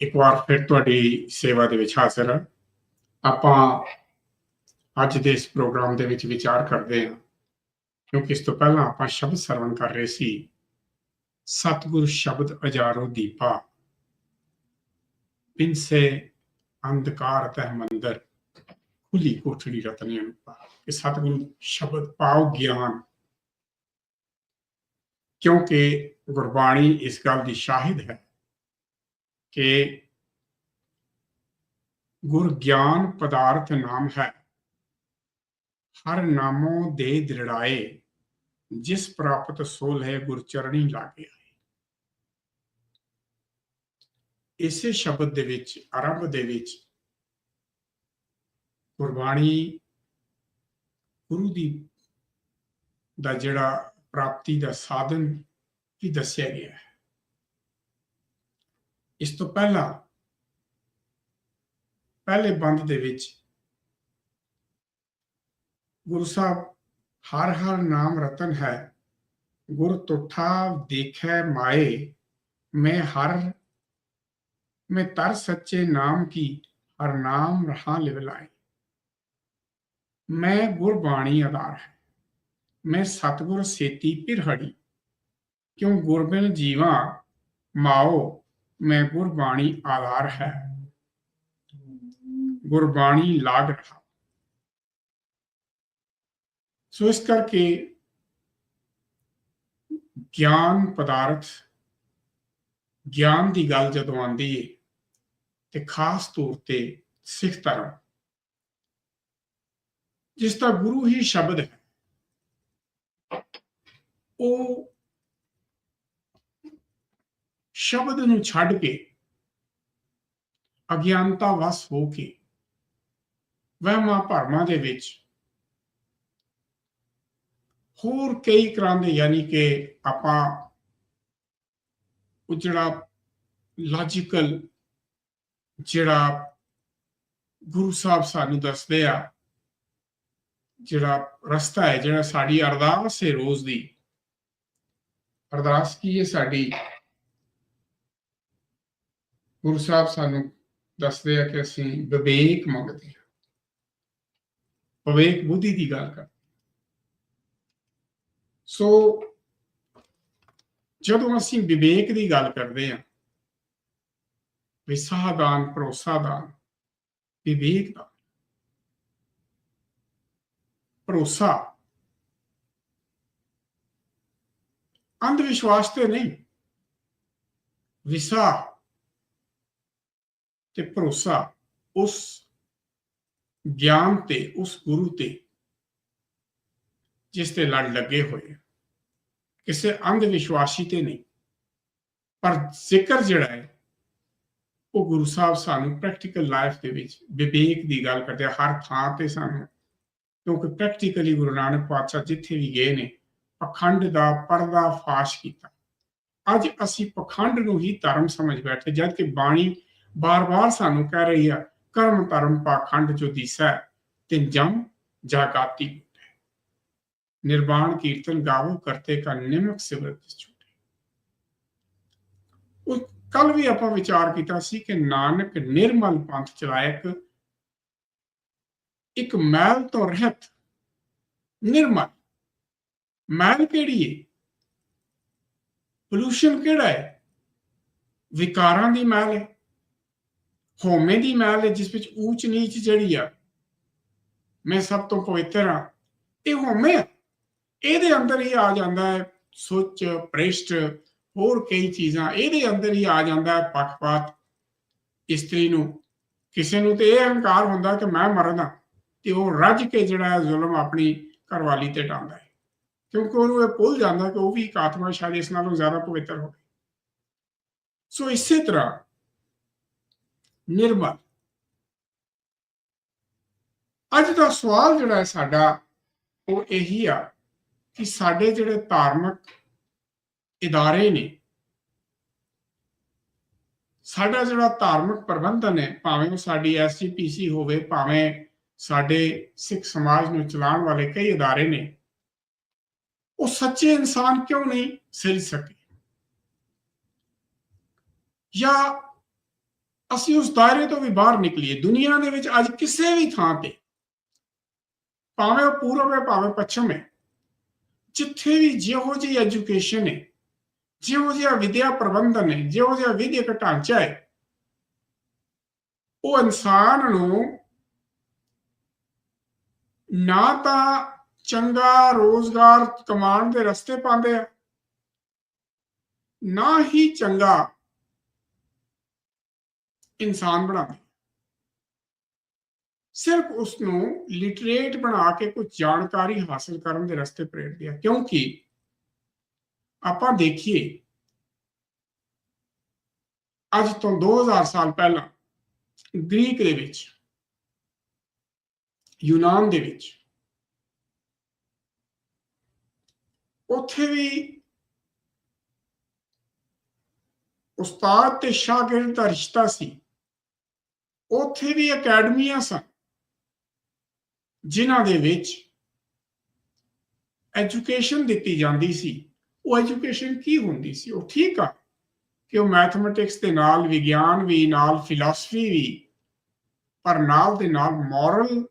ਇੱਕ ਵਾਰ ਫਿਰ ਤੁਹਾਡੀ ਸੇਵਾ ਦੇ ਵਿੱਚ ਹਾਜ਼ਰ ਹਾਂ। ਆਪਾਂ ਅੱਜ ਦੇ ਇਸ ਪ੍ਰੋਗਰਾਮ ਦੇ ਵਿੱਚ ਵਿਚਾਰ ਕਰਦੇ ਹਾਂ, ਕਿਉਂਕਿ ਇਸ ਤੋਂ ਪਹਿਲਾਂ ਆਪਾਂ ਸ਼ਬਦ ਸਰਵਣ ਕਰ ਰਹੇ ਸੀ। ਸਤਿਗੁਰ ਸ਼ਬਦ ਅਜਾਰੋ ਦੀਪਾ, ਪਿੰਸੇ ਅੰਧਕਾਰ ਤਹਿ ਮੰਦਰ, ਖੁੱਲੀ ਕੋਠੜੀ ਰਤਨੀ ਅਨੁਪਾ। ਕਿ ਸਤਿਗੁਰੂ ਸ਼ਬਦ ਪਾਓ ਗਿਆਨ, ਕਿਉਂਕਿ ਗੁਰਬਾਣੀ ਇਸ ਗੱਲ ਦੀ ਸ਼ਾਹਿਦ ਹੈ ਕਿ ਗੁਰ ਗਿਆਨ ਪਦਾਰਥ ਨਾਮ ਹੈ। ਹਰ ਨਾਮੋ ਦੇ ਦ੍ਰਿੜਾਏ, ਜਿਸ ਪ੍ਰਾਪਤ ਸੋਲ ਹੈ ਗੁਰ ਚਰਣੀ ਲਾਗੇ ਆਏ। ਇਸੇ ਸ਼ਬਦ ਦੇ ਵਿੱਚ ਆਰੰਭ ਦੇ ਵਿੱਚ ਗੁਰਬਾਣੀ ਗੁਰੂ ਦੀ ਦਾ ਜਿਹੜਾ ਪ੍ਰਾਪਤੀ ਦਾ ਸਾਧਨ ਵੀ ਦੱਸਿਆ ਗਿਆ ਹੈ। ਇਸ ਤੋਂ ਪਹਿਲਾਂ, ਪਹਿਲੇ ਬੰਦ ਦੇ ਵਿੱਚ ਗੁਰੂ ਸਾਹਿਬ ਹਰ ਹਰ ਨਾਮ ਰਤਨ ਹੈ, ਗੁਰ ਤੁਠਾ ਦੇਖੈ ਮਾਏ, ਮੈਂ ਹਰ, ਮੈਂ ਤਰ ਸੱਚੇ ਨਾਮ ਕੀ, ਹਰ ਨਾਮ ਰਹਾ ਲਿਵਲਾਏ ਮੈਂ ਗੁਰਬਾਣੀ ਆਧਾਰ ਹੈ, ਮੈਂ ਸਤਗੁਰ ਸੇਤੀ ਪਿਰਹੜੀ, ਕਿਉਂ ਗੁਰਬਿਨ ਜੀਵਾ ਮਾਓ ਮੈਂ ਗੁਰਬਾਣੀ ਆਧਾਰ ਹੈ ਗੁਰਬਾਣੀ ਲਾਗ ਰਹਾ ਸੋ ਇਸ ਕਰਕੇ ਗਿਆਨ ਪਦਾਰਥ ਗਿਆਨ ਦੀ ਗੱਲ ਜਦੋਂ ਆਉਂਦੀ ਹੈ ਤੇ ਖਾਸ ਤੌਰ ਤੇ ਸਿੱਖ ਧਰਮ ਜਿਸ ਦਾ ਗੁਰੂ ਹੀ ਸ਼ਬਦ ਹੈ ਉਹ ਸ਼ਬਦ ਨੂੰ ਛੱਡ ਕੇ ਅਗਿਆਨਤਾ ਵਸ ਹੋ ਕੇ ਵਹਿਮਾਂ ਭਰਮਾਂ ਦੇ ਵਿੱਚ ਹੋਰ ਕਈ ਕਰਾਂਦੇ ਯਾਨੀ ਕਿ ਆਪਾਂ ਉਹ ਜਿਹੜਾ ਲੌਜੀਕਲ ਜਿਹੜਾ ਗੁਰੂ ਸਾਹਿਬ ਸਾਨੂੰ ਦੱਸਦੇ ਆ, ਜਿਹੜਾ ਰਸਤਾ ਹੈ, ਜਿਹੜਾ ਸਾਡੀ ਅਰਦਾਸ ਹੈ ਰੋਜ਼ ਦੀ। ਅਰਦਾਸ ਕੀ ਹੈ ਸਾਡੀ? ਗੁਰੂ ਸਾਹਿਬ ਸਾਨੂੰ ਦੱਸਦੇ ਆ ਕਿ ਅਸੀਂ ਵਿਵੇਕ ਮੰਗਦੇ ਹਾਂ। ਵਿਵੇਕ ਬੁੱਧੀ ਦੀ ਗੱਲ ਕਰ ਸੋ ਜਦੋਂ ਅਸੀਂ ਵਿਵੇਕ ਦੀ ਗੱਲ ਕਰਦੇ ਹਾਂ ਵਿਸਾਹਦਾਨ ਭਰੋਸਾਦਾਨ, ਵਿਵੇਕ ਦਾ ਭਰੋਸਾ। ਅੰਧ ਵਿਸ਼ਵਾਸ ਤੇ ਨਹੀਂ ਵਿਸਾ ਤੇ ਭਰੋਸਾ ਉਸ ਗਿਆਨ ਤੇ, ਉਸ ਗੁਰੂ ਤੇ, ਜਿਸ ਤੇ ਲੜ ਲੱਗੇ ਹੋਏ ਕਿਸੇ ਅੰਧ ਵਿਸ਼ਵਾਸੀ ਤੇ ਨਹੀਂ। ਪਰ ਜ਼ਿਕਰ ਜਿਹੜਾ ਹੈ, ਉਹ ਗੁਰੂ ਸਾਹਿਬ ਸਾਨੂੰ ਪ੍ਰੈਕਟੀਕਲ ਲਾਈਫ ਦੇ ਵਿੱਚ ਵਿਵੇਕ ਦੀ ਗੱਲ ਕਰਦੇ ਹਰ ਥਾਂ ਤੇ ਸਾਨੂੰ। ਕਿਉਂਕਿ ਪ੍ਰੈਕਟੀਕਲੀ ਗੁਰੂ ਨਾਨਕ ਪਾਤਸ਼ਾਹ ਜਿੱਥੇ ਵੀ ਗਏ ਨੇ, ਪਖੰਡ ਦਾ ਪਰਦਾ ਫਾਸ਼ ਕੀਤਾ। ਅੱਜ ਅਸੀਂ ਪਖੰਡ ਨੂੰ ਹੀ ਧਰਮ ਸਮਝ ਬੈਠੇ ਜਦ ਕਿ ਬਾਣੀ ਬਾਰ-ਬਾਰ ਸਾਨੂੰ ਕਹਿ ਰਹੀ ਹੈ, ਕਰਮ ਧਰਮ ਪਾਖੰਡ ਜੋ ਦਿਸੈ, ਤਿਨ ਜਮ ਜਾਗਾਤੀ ਨਿਰਵਾਣ ਕੀਰਤਨ ਗਾਵੋ, ਕਰਤੇ ਕਾ ਨਿਮਕ ਸਿਮਰਤ ਛੁਟੇ ਉਹ ਕੱਲ ਵੀ ਆਪਾਂ ਵਿਚਾਰ ਕੀਤਾ ਸੀ ਕਿ ਨਾਨਕ ਨਿਰਮਲ ਪੰਥ ਚਲਾਇਆ ਇੱਕ ਇੱਕ ਮੈਲ ਤੋਂ ਰਹਿਤ ਨਿਰਮਲ। ਮੈਲ ਕਿਹੜੀ ਹੈ ਪੋਲੂਸ਼ਨ ਕਿਹੜਾ ਹੈ ਵਿਕਾਰਾਂ ਦੀ ਮੈਲ ਹੈ ਹੋਮੇ ਦੀ ਮੈਲ ਹੈ, ਜਿਸ ਵਿੱਚ ਊਚ ਨੀਚ ਜਿਹੜੀ ਆ, ਮੈਂ ਸਭ ਤੋਂ ਪਵਿੱਤਰ ਹਾਂ। ਇਹ ਹੋਮੇ ਇਹਦੇ ਅੰਦਰ ਹੀ ਆ ਜਾਂਦਾ ਹੈ ਸੁੱਚ ਪ੍ਰੇਸ਼ਟ ਹੋਰ ਕਈ ਚੀਜ਼ਾਂ। ਇਹਦੇ ਅੰਦਰ ਹੀ ਆ ਜਾਂਦਾ ਹੈ ਪੱਖਪਾਤ। ਇਸਤਰੀ ਨੂੰ, ਕਿਸੇ ਨੂੰ ਤੇ ਇਹ ਹੰਕਾਰ ਹੁੰਦਾ ਕਿ ਮੈਂ ਮਰਦਾ ਤੇ ਉਹ ਰੱਜ ਕੇ ਜਿਹੜਾ ਜ਼ੁਲਮ ਆਪਣੀ ਘਰਵਾਲੀ ਤੇ ਢਾਉਂਦਾ ਹੈ। ਕਿਉਂਕਿ ਉਹਨੂੰ ਇਹ ਭੁੱਲ ਜਾਂਦਾ ਕਿ ਉਹ ਵੀ ਇੱਕ ਆਤਮਾ ਸ਼ਾਇਦ ਇਸ ਨਾਲੋਂ ਜ਼ਿਆਦਾ ਪਵਿੱਤਰ ਹੋਵੇ। ਸੋ ਇਸੇ ਤਰ੍ਹਾਂ ਨਿਰਮਲ। ਅੱਜ ਦਾ ਸਵਾਲ ਜਿਹੜਾ ਹੈ ਸਾਡਾ, ਉਹ ਇਹੀ ਆ ਕਿ ਸਾਡੇ ਜਿਹੜੇ ਧਾਰਮਿਕ ਇਦਾਰੇ ਨੇ, ਸਾਡਾ ਜਿਹੜਾ ਧਾਰਮਿਕ ਪ੍ਰਬੰਧਨ ਹੈ, ਭਾਵੇਂ ਉਹ ਸਾਡੀ ਐਸਜੀਪੀਸੀ ਹੋਵੇ, ਭਾਵੇਂ ਸਾਡੇ ਸਿੱਖ ਸਮਾਜ ਨੂੰ ਚਲਾਉਣ ਵਾਲੇ ਕਈ ਇਦਾਰੇ ਨੇ, ਉਹ ਸੱਚੇ ਇਨਸਾਨ ਕਿਉਂ ਨਹੀਂ ਸਿਰ ਸਕੇ? ਜਾਂ ਅਸੀਂ ਉਸ ਦਾਇਰੇ ਤੋਂ ਵੀ ਬਾਹਰ ਨਿਕਲੀਏ। ਦੁਨੀਆ ਦੇ ਵਿੱਚ ਅੱਜ ਕਿਸੇ ਵੀ ਥਾਂ ਤੇ, ਭਾਵੇਂ ਉਹ ਪੂਰਬ ਹੈ, ਭਾਵੇਂ ਪੱਛਮ ਹੈ, ਜਿੱਥੇ ਵੀ ਜਿਹੋ ਜਿਹੀ ਐਜੂਕੇਸ਼ਨ ਹੈ, ਜਿਹੋ ਜਿਹਾ ਵਿਦਿਆ ਪ੍ਰਬੰਧਨ ਹੈ, ਜਿਹੋ ਜਿਹਾ ਵਿਦਿਅਕ ਢਾਂਚਾ ਹੈ, ਉਹ ਇਨਸਾਨ ਨੂੰ ਨਾ ਤਾਂ ਚੰਗਾ ਰੋਜ਼ਗਾਰ ਕਮਾਉਣ ਦੇ ਰਸਤੇ ਪਾਉਂਦੇ ਆ, ਨਾ ਹੀ ਚੰਗਾ ਇਨਸਾਨ ਬਣਾਉਂਦੇ ਸਿਰਫ ਉਸ ਨੂੰ ਲਿਟਰੇਟ ਬਣਾ ਕੇ ਕੁਝ ਜਾਣਕਾਰੀ ਹਾਸਲ ਕਰਨ ਦੇ ਰਸਤੇ ਪ੍ਰੇਰਦੀ ਆ ਕਿਉਂਕਿ ਆਪਾਂ ਦੇਖੀਏ, ਅੱਜ ਤੋਂ 2000 ਸਾਲ ਪਹਿਲਾਂ ਗ੍ਰੀਕ ਦੇ ਵਿੱਚ, ਯੂਨਾਨ ਦੇ ਵਿੱਚ, ਉੱਥੇ ਵੀ ਉਸਤਾਦ ਤੇ ਸ਼ਾਗਿਰਦ ਦਾ ਰਿਸ਼ਤਾ ਸੀ। ਉੱਥੇ ਵੀ ਅਕੈਡਮੀਆਂ ਸਨ, ਜਿਨ੍ਹਾਂ ਦੇ ਵਿੱਚ ਐਜੂਕੇਸ਼ਨ ਦਿੱਤੀ ਜਾਂਦੀ ਸੀ। ਉਹ ਐਜੂਕੇਸ਼ਨ ਕੀ ਹੁੰਦੀ ਸੀ? ਉਹ ਠੀਕ ਆ ਕਿ ਉਹ ਮੈਥਮੈਟਿਕਸ ਦੇ ਨਾਲ, ਵਿਗਿਆਨ ਵੀ ਨਾਲ, ਫਿਲਾਸਫੀ ਵੀ, ਪਰ ਨਾਲ ਦੇ ਨਾਲ ਮੋਰਲ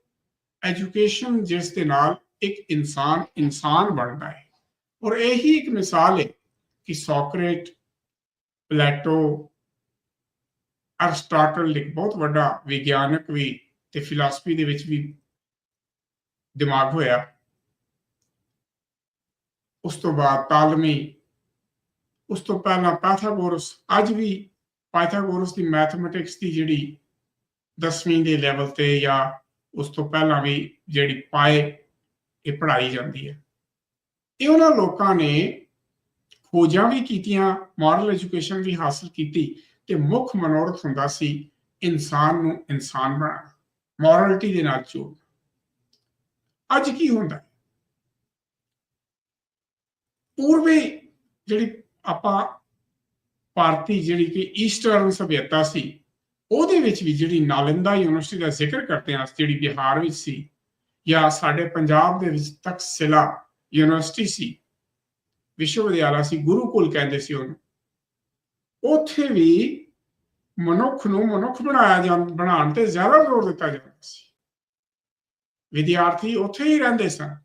ਐਜੂਕੇਸ਼ਨ ਜਿਸ ਦੇ ਨਾਲ ਇੱਕ ਇਨਸਾਨ ਇਨਸਾਨ ਬਣਦਾ ਹੈ। ਔਰ ਇਹੀ ਇੱਕ ਮਿਸਾਲ ਹੈ ਕਿ ਸੋਕਰੇਟ, ਪਲੇਟੋ ਅਰਸਟਾਟਲ ਇੱਕ ਬਹੁਤ ਵੱਡਾ ਵਿਗਿਆਨਕ ਵੀ ਤੇ ਫਿਲਾਸਫੀ ਦੇ ਵਿੱਚ ਵੀ ਦਿਮਾਗ ਹੋਇਆ। ਉਸ ਤੋਂ ਬਾਅਦ ਤਾਲਮੀ, ਉਸ ਤੋਂ ਪਹਿਲਾਂ ਪਾਇਥਾਗੋਰਸ, ਅੱਜ ਵੀ ਪਾਇਥਾਗੋਰਸ ਦੀ ਮੈਥਮੈਟਿਕਸ ਦੀ ਜਿਹੜੀ 10ਵੀਂ ਦੇ ਲੈਵਲ ਤੇ ਜਾਂ ਉਸ ਤੋਂ ਪਹਿਲਾਂ ਵੀ ਜਿਹੜੀ ਪਾਏ, ਇਹ ਪੜ੍ਹਾਈ ਜਾਂਦੀ ਹੈ। ਇਹ ਉਹਨਾਂ ਲੋਕਾਂ ਨੇ ਖੋਜਾਂ ਵੀ ਕੀਤੀਆਂ ਮਾਰਲ ਐਜੂਕੇਸ਼ਨ ਵੀ ਹਾਸਲ ਕੀਤੀ। ਤੇ ਮੁੱਖ ਮਨੋਰਥ ਹੁੰਦਾ ਸੀ ਇਨਸਾਨ ਨੂੰ ਇਨਸਾਨ ਬਣਾਉਣਾ ਮੋਰਲਿਟੀ ਦੇ ਨਾਲ ਜੋੜਨਾ। ਅੱਜ ਕੀ ਹੁੰਦਾ? ਪੂਰਬੀ ਜਿਹੜੀ ਆਪਾਂ ਭਾਰਤੀ ਜਿਹੜੀ ਕਿ ਈਸਟਰਨ ਸਭਿਅਤਾ ਸੀ, ਉਹਦੇ ਵਿੱਚ ਵੀ ਜਿਹੜੀ ਨਾਲੰਦਾ ਯੂਨੀਵਰਸਿਟੀ ਦਾ ਜ਼ਿਕਰ ਕਰਦੇ ਹਾਂ, ਜਿਹੜੀ ਬਿਹਾਰ ਵਿੱਚ ਸੀ, ਜਾਂ ਸਾਡੇ ਪੰਜਾਬ ਦੇ ਵਿੱਚ ਤਕਸਿਲਾ ਯੂਨੀਵਰਸਿਟੀ ਸੀ, ਵਿਸ਼ਵ ਵਿਦਿਆਲਾ ਸੀ, ਗੁਰੂਕੁਲ ਕਹਿੰਦੇ ਸੀ ਉਹਨੂੰ। ਉੱਥੇ ਵੀ ਮਨੁੱਖ ਨੂੰ ਮਨੁੱਖ ਬਣਾਇਆ ਜਾਂ, ਬਣਾਉਣ ਤੇ ਜ਼ਿਆਦਾ ਜ਼ੋਰ ਦਿੱਤਾ ਜਾਂਦਾ ਸੀ। ਵਿਦਿਆਰਥੀ ਉੱਥੇ ਹੀ ਰਹਿੰਦੇ ਸਨ।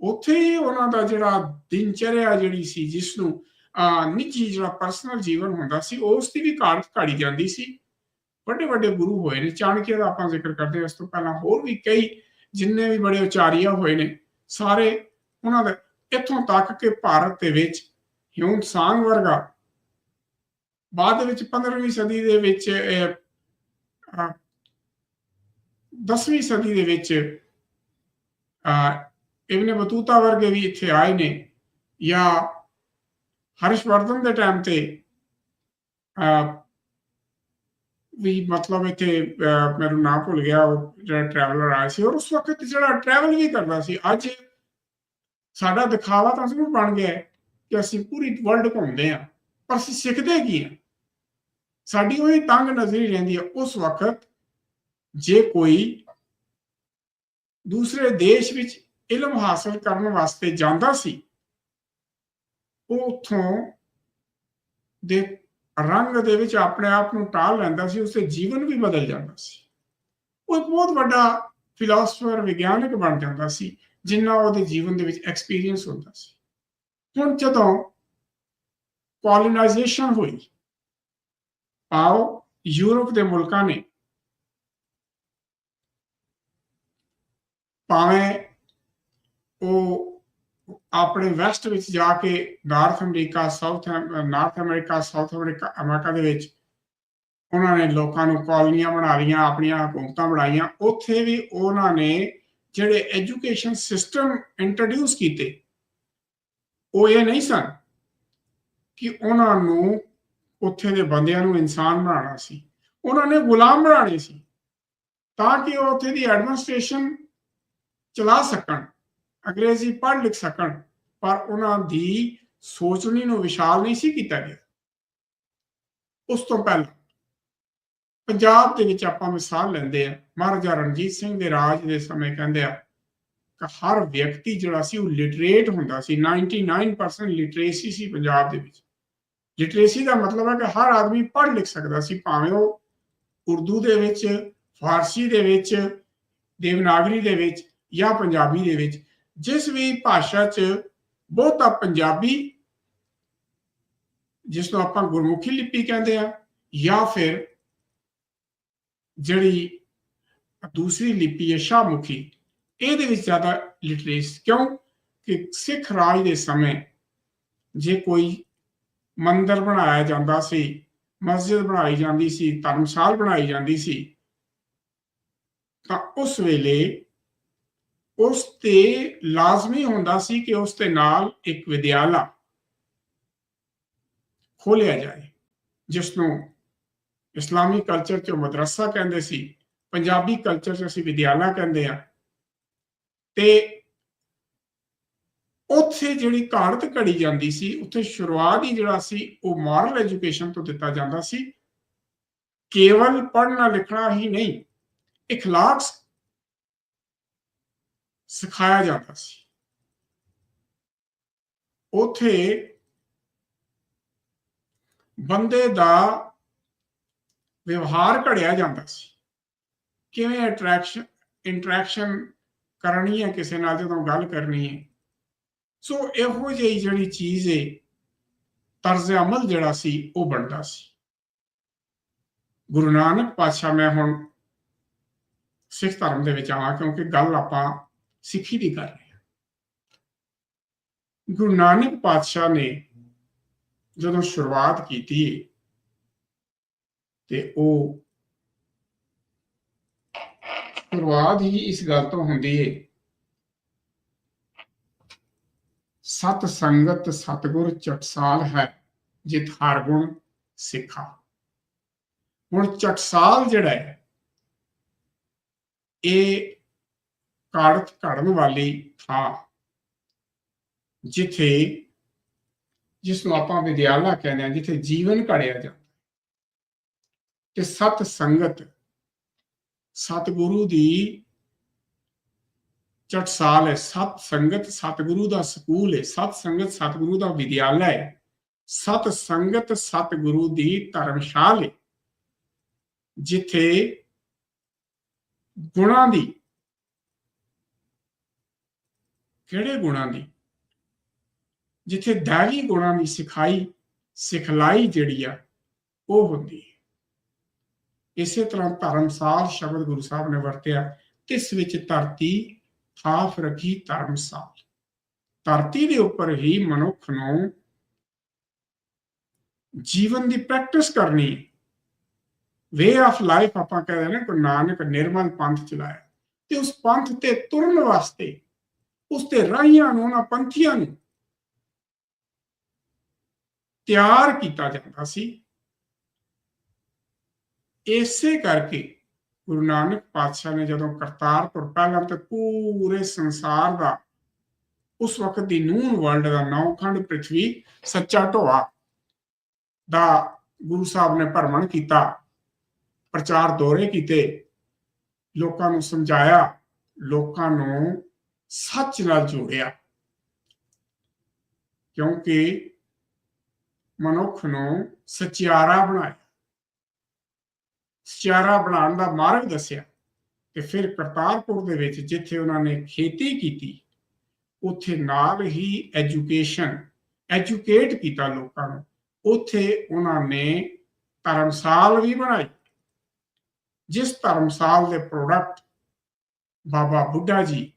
ਉੱਥੇ ਹੀ ਉਹਨਾਂ ਦਾ ਜਿਹੜਾ ਦਿਨਚਰਿਆ ਜਿਹੜੀ ਸੀ, ਜਿਸ ਨੂੰ ਨਿੱਜੀ ਜਿਹੜਾ ਪਰਸਨਲ ਜੀਵਨ ਹੁੰਦਾ ਸੀ, ਉਸ ਦੀ ਵੀ ਘਾਟ ਘਾੜੀ ਜਾਂਦੀ ਸੀ। ਵੱਡੇ ਵੱਡੇ ਗੁਰੂ ਹੋਏ ਨੇ, ਚਾਣਕਿਆ ਦਾ ਆਪਾਂ ਜ਼ਿਕਰ ਕਰਦੇ ਹਾਂ, ਇਸ ਤੋਂ ਪਹਿਲਾਂ ਹੋਰ ਵੀ ਕਈ ਜਿੰਨੇ ਵੀ ਬੜੇ ਉਚਾਰੀਆ ਹੋਏ ਨੇ, ਸਾਰੇ ਉਹਨਾਂ ਦੇ ਇੱਥੋਂ ਤੱਕ ਕਿ ਭਾਰਤ ਦੇ ਵਿੱਚ ਹਿਊਨ ਵਰਗਾ ਬਾਅਦ ਦੇ ਵਿੱਚ 15ਵੀਂ ਸਦੀ ਦੇ ਵਿੱਚ 10ਵੀਂ ਸਦੀ ਦੇ ਵਿੱਚ ਇਬਨ ਬਤੂਤਾ ਵਰਗੇ ਵੀ ਇੱਥੇ ਆਏ ਨੇ, ਜਾਂ ਹਰਸ਼ਵਰਧਨ ਦੇ ਟਾਈਮ ਤੇ ਵੀ ਮਤਲਬ ਇੱਥੇ ਮੈਨੂੰ ਨਾਮ ਭੁੱਲ ਗਿਆ, ਉਹ ਜਿਹੜਾ ਟਰੈਵਲਰ ਆਇਆ ਸੀ, ਔਰ ਉਸ ਵਕਤ ਜਿਹੜਾ ਟਰੈਵਲ ਵੀ ਕਰਦਾ ਸੀ, ਅੱਜ ਸਾਡਾ ਦਿਖਾਵਾ ਤਾਂ ਸਿਰਫ ਬਣ ਗਿਆ ਕਿ ਅਸੀਂ ਪੂਰੀ ਵਰਲਡ ਘੁੰਮਦੇ ਆ ਪਰ ਅਸੀਂ ਸਿੱਖਦੇ ਕੀ ਆ ਸਾਡੀ ਉਹ ਤੰਗ ਨਜ਼ਰੀ ਰਹਿੰਦੀ ਹੈ। ਉਸ ਵਕਤ ਜੇ ਕੋਈ ਦੂਸਰੇ ਦੇਸ਼ ਵਿੱਚ ਇਲਮ ਹਾਸਲ ਕਰਨ ਵਾਸਤੇ ਜਾਂਦਾ ਸੀ, ਉਹ ਉਥੋਂ ਦੇ ਰੰਗ ਦੇ ਵਿੱਚ ਆਪਣੇ ਆਪ ਨੂੰ ਟਾਲ ਲੈਂਦਾ ਸੀ, ਉਸਦੇ ਜੀਵਨ ਵੀ ਬਦਲ ਜਾਂਦਾ ਸੀ। ਉਹ ਇੱਕ ਬਹੁਤ ਵੱਡਾ ਫਿਲਾਸਫਰ ਵਿਗਿਆਨਕ ਬਣ ਜਾਂਦਾ ਸੀ, ਜਿੰਨਾ ਉਹਦੇ ਜੀਵਨ ਦੇ ਵਿੱਚ ਐਕਸਪੀਰੀਅੰਸ ਹੁੰਦਾ ਸੀ। ਹੁਣ ਜਦੋਂ ਕੋਲੋਨਾਈਜੇਸ਼ਨ ਹੋਈ ਆਓ ਯੂਰਪ ਦੇ ਮੁਲਕਾਂ ਨੇ ਭਾਵੇਂ ਉਹ ਆਪਣੇ ਵੈਸਟ ਵਿੱਚ ਜਾ ਕੇ north America, south north America, south America America ਦੇ ਵਿੱਚ ਉਹਨਾਂ ਨੇ ਲੋਕਾਂ ਨੂੰ ਕਾਲਨੀਆਂ ਬਣਾ ਲਈਆਂ, ਆਪਣੀਆਂ ਹਕੂਮਤਾਂ ਬਣਾਈਆਂ, ਉੱਥੇ ਵੀ ਉਹਨਾਂ ਨੇ ਜਿਹੜੇ ਐਜੂਕੇਸ਼ਨ ਸਿਸਟਮ ਇੰਟਰੋਡਿਊਸ ਕੀਤੇ, ਉਹ ਇਹ ਨਹੀਂ ਸਨ ਕਿ ਉਹਨਾਂ ਨੂੰ ਉੱਥੇ ਦੇ ਬੰਦਿਆਂ ਨੂੰ ਇਨਸਾਨ ਬਣਾਉਣਾ ਸੀ। ਉਹਨਾਂ ਨੇ ਗੁਲਾਮ ਬਣਾਉਣੇ ਸੀ ਤਾਂ ਕਿ ਉਹ ਉੱਥੇ ਦੀ ਐਡਮਿਨਿਸਟ੍ਰੇਸ਼ਨ ਚਲਾ ਸਕਣ, ਅੰਗਰੇਜ਼ੀ ਪੜ੍ਹ ਲਿਖ ਸਕਣ, ਪਰ ਉਹਨਾਂ ਦੀ ਸੋਚਣੀ ਨੂੰ ਵਿਸ਼ਾਲ ਨਹੀਂ ਸੀ ਕੀਤਾ ਗਿਆ। ਉਸ ਤੋਂ ਪਹਿਲਾਂ ਪੰਜਾਬ ਦੇ ਵਿੱਚ ਆਪਾਂ ਮਿਸਾਲ ਲੈਂਦੇ ਆ ਮਹਾਰਾਜਾ ਰਣਜੀਤ ਸਿੰਘ ਦੇ ਰਾਜ ਦੇ ਸਮੇਂ ਕਹਿੰਦੇ ਆ ਕਿ ਹਰ ਵਿਅਕਤੀ ਜਿਹੜਾ ਸੀ ਉਹ ਲਿਟਰੇਟ ਹੁੰਦਾ ਸੀ 99% ਲਿਟਰੇਸੀ ਸੀ ਪੰਜਾਬ ਦੇ ਵਿੱਚ। ਲਿਟਰੇਸੀ ਦਾ ਮਤਲਬ ਹੈ ਕਿ ਹਰ ਆਦਮੀ ਪੜ੍ਹ ਲਿਖ ਸਕਦਾ ਸੀ, ਭਾਵੇਂ ਉਹ ਉਰਦੂ ਦੇ ਵਿੱਚ, ਫਾਰਸੀ ਦੇ ਵਿੱਚ, ਦੇਵਨਾਗਰੀ ਦੇ ਵਿੱਚ ਜਾਂ ਪੰਜਾਬੀ ਦੇ ਵਿੱਚ, ਜਿਸ ਵੀ ਭਾਸ਼ਾ 'ਚ ਬਹੁਤਾ ਪੰਜਾਬੀ, ਜਿਸ ਨੂੰ ਆਪਾਂ ਗੁਰਮੁਖੀ ਲਿਪੀ ਕਹਿੰਦੇ ਆ ਜਾਂ ਫਿਰ ਜਿਹੜੀ ਦੂਸਰੀ ਲਿਪੀ ਹੈ ਸ਼ਾਹਮੁਖੀ, ਇਹਦੇ ਵਿੱਚ ਜ਼ਿਆਦਾ ਲਿਟਰੇਸ ਕਿਉਂ? ਕਿ ਸਿੱਖ ਰਾਜ ਦੇ ਸਮੇਂ ਜੇ ਕੋਈ ਮੰਦਰ ਬਣਾਇਆ ਜਾਂਦਾ ਸੀ, ਮਸਜਿਦ ਬਣਾਈ ਜਾਂਦੀ ਸੀ, ਧਰਮਸ਼ਾਲ ਬਣਾਈ ਜਾਂਦੀ ਸੀ। ਤਾਂ ਉਸ ਵੇਲੇ ਉਸ ਤੇ ਲਾਜ਼ਮੀ ਹੁੰਦਾ ਸੀ ਕਿ ਉਸ ਦੇ ਨਾਲ ਇੱਕ ਵਿਦਿਆਲਾ ਖੋਲਿਆ ਜਾਏ ਜਿਸ ਨੂੰ ਇਸਲਾਮੀ ਕਲਚਰ 'ਚ ਮਦਰਸਾ ਕਹਿੰਦੇ ਸੀ, ਪੰਜਾਬੀ ਕਲਚਰ 'ਚ ਅਸੀਂ ਵਿਦਿਆਲਾ ਕਹਿੰਦੇ ਆ ਤੇ ਉੱਥੇ ਜਿਹੜੀ ਘਾੜਤ ਘੜੀ ਜਾਂਦੀ ਸੀ ਉੱਥੇ ਸ਼ੁਰੂਆਤ ਹੀ ਜਿਹੜਾ ਸੀ ਉਹ ਮੋਰਲ ਐਜੂਕੇਸ਼ਨ ਤੋਂ ਦਿੱਤਾ ਜਾਂਦਾ ਸੀ ਕੇਵਲ ਪੜ੍ਹਨਾ ਲਿਖਣਾ ਹੀ ਨਹੀਂ اخلاق ਸਿਖਾਇਆ ਜਾਂਦਾ ਸੀ ਉਥੇ ਬੰਦੇ ਦਾ ਵਿਵਹਾਰ ਘੜਿਆ ਜਾਂਦਾ ਸੀ ਕਿਵੇਂ ਅਟਰੈਕਸ਼ਨ ਇੰਟਰੈਕਸ਼ਨ ਕਰਨੀ ਹੈ ਕਿਸੇ ਨਾਲ ਜਦੋਂ ਗੱਲ ਕਰਨੀ ਹੈ ਸੋ ਇਹੋ ਜਿਹੀ ਜਿਹੜੀ ਚੀਜ਼ ਹੈ ਤਰਜ਼ ਅਮਲ ਜਿਹੜਾ ਸੀ, ਉਹ ਬਣਦਾ ਸੀ। ਗੁਰੂ ਨਾਨਕ ਪਾਤਸ਼ਾਹ ਮੈਂ ਹੁਣ ਸਿੱਖ ਧਰਮ ਦੇ ਵਿੱਚ ਆਵਾਂ, ਕਿਉਂਕਿ ਗੱਲ ਆਪਾਂ ਸਿੱਖੀ ਦੀ ਕਰ ਰਹੇ ਹਾਂ। ਗੁਰੂ ਨਾਨਕ ਪਾਤਸ਼ਾਹ ਨੇ ਜਦੋਂ ਸ਼ੁਰੂਆਤ ਕੀਤੀ ਤੇ ਉਹ ਸ਼ੁਰੂਆਤ ਹੀ ਇਸ ਗੱਲ ਤੋਂ ਹੁੰਦੀ ਹੈ ਸਤ ਸੰਗਤ ਸਤਗੁਰ ਚਟਸਾਲ ਹੈ, ਜਿਤ ਹਰ ਗੁਣ ਸਿੱਖਾ। ਹੁਣ ਚਟਸਾਲ ਜਿਹੜਾ ਹੈ, ਇਹ ਕਾੜਤ ਘੜਨ ਵਾਲੀ ਥਾਂ ਜਿੱਥੇ ਜਿਸ ਨੂੰ ਆਪਾਂ ਵਿਦਿਆਲਾ ਕਹਿੰਦੇ ਆ ਜਿੱਥੇ ਜੀਵਨ ਘੜਿਆ ਜਾਂਦਾ ਤੇ ਸਤ ਸੰਗਤ ਸਤਿਗੁਰੂ ਦੀ ਚਟਸਾਲ ਹੈ, ਸਤ ਸੰਗਤ ਸਤਿਗੁਰੂ ਦਾ ਸਕੂਲ ਹੈ, ਸਤ ਸੰਗਤ ਸਤਿਗੁਰੂ ਦਾ ਵਿਦਿਆਲਾ ਹੈ, ਸਤ ਸੰਗਤ ਸਤਿਗੁਰੂ ਦੀ ਧਰਮਸ਼ਾਲ ਹੈ। ਜਿੱਥੇ ਗੁਣਾਂ ਦੀ, ਕਿਹੜੇ ਗੁਣਾਂ ਦੀ? ਜਿੱਥੇ ਦਾਗੀ ਗੁਣਾਂ ਦੀ ਸਿਖਾਈ, ਸਿਖਲਾਈ ਜਿਹੜੀ ਆ, ਉਹ ਹੁੰਦੀ ਹੈ। ਇਸੇ ਤਰ੍ਹਾਂ ਧਰਮਸਾਲ ਸ਼ਬਦ ਗੁਰੂ ਸਾਹਿਬ ਨੇ ਵਰਤਿਆ ਇਸ ਵਿੱਚ ਧਰਤੀ ਥਾਫ ਰੱਖੀ ਧਰਮਸਾਲ। ਧਰਤੀ ਦੇ ਉੱਪਰ ਹੀ ਮਨੁੱਖ ਨੂੰ ਜੀਵਨ ਦੀ ਪ੍ਰੈਕਟਿਸ ਕਰਨੀ ਵੇ ਆਫ ਲਾਈਫ ਆਪਾਂ ਕਹਿੰਦੇ ਨੇ ਕਿ ਨਾਨਕ ਨਿਰਮਲ ਪੰਥ ਚਲਾਇਆ। ਤੇ ਉਸ ਪੰਥ ਤੇ ਤੁਰਨ ਵਾਸਤੇ ਉਸ ਤੇ ਰਾਹੀਆਂ ਨੂੰ, ਉਹਨਾਂ ਪੰਥੀਆਂ ਨੂੰ ਤਿਆਰ ਕੀਤਾ ਜਾਂਦਾ ਸੀ। ਇਸੇ ਕਰਕੇ ਗੁਰੂ ਨਾਨਕ ਪਾਤਸ਼ਾਹ ਨੇ ਜਦੋਂ ਕਰਤਾਰਪੁਰ ਪਹਿਲਾਂ ਤੇ ਪੂਰੇ ਸੰਸਾਰ ਦਾ, ਉਸ ਵਕਤ ਦੀ ਨੂਨ ਵਰਲਡ ਦਾ ਨੌਖੰਡ ਪ੍ਰithvi ਸੱਚਾ ਢੋਆ ਦਾ ਗੁਰੂ ਸਾਹਿਬ ਨੇ ਭਰਮਣ ਕੀਤਾ, ਪ੍ਰਚਾਰ ਦੌਰੇ ਕੀਤੇ, ਲੋਕਾਂ ਨੂੰ ਸਮਝਾਇਆ, ਲੋਕਾਂ ਨੂੰ ਸੱਚ ਨਾਲ ਜੋੜਿਆ। ਕਿਉਂਕਿ ਮਨੁੱਖ ਨੂੰ ਸਚਿਆਰਾ ਬਣਾਇਆ। ਸਚਿਆਰਾ ਬਣਾਉਣ ਦਾ ਮਾਰਗ ਦੱਸਿਆ ਤੇ ਫਿਰ ਕਰਤਾਰਪੁਰ ਦੇ ਵਿੱਚ ਜਿੱਥੇ ਉਹਨਾਂ ਨੇ ਖੇਤੀ ਕੀਤੀ, ਉੱਥੇ ਨਾਲ ਹੀ ਐਜੂਕੇਸ਼ਨ ਐਜੂਕੇਟ ਕੀਤਾ ਲੋਕਾਂ ਨੂੰ। ਉੱਥੇ ਉਹਨਾਂ ਨੇ ਧਰਮਸਾਲ ਵੀ ਬਣਾਈ। ਜਿਸ ਧਰਮਸਾਲ ਦੇ ਪ੍ਰੋਡਕਟ ਬਾਬਾ ਬੁੱਢਾ ਜੀ,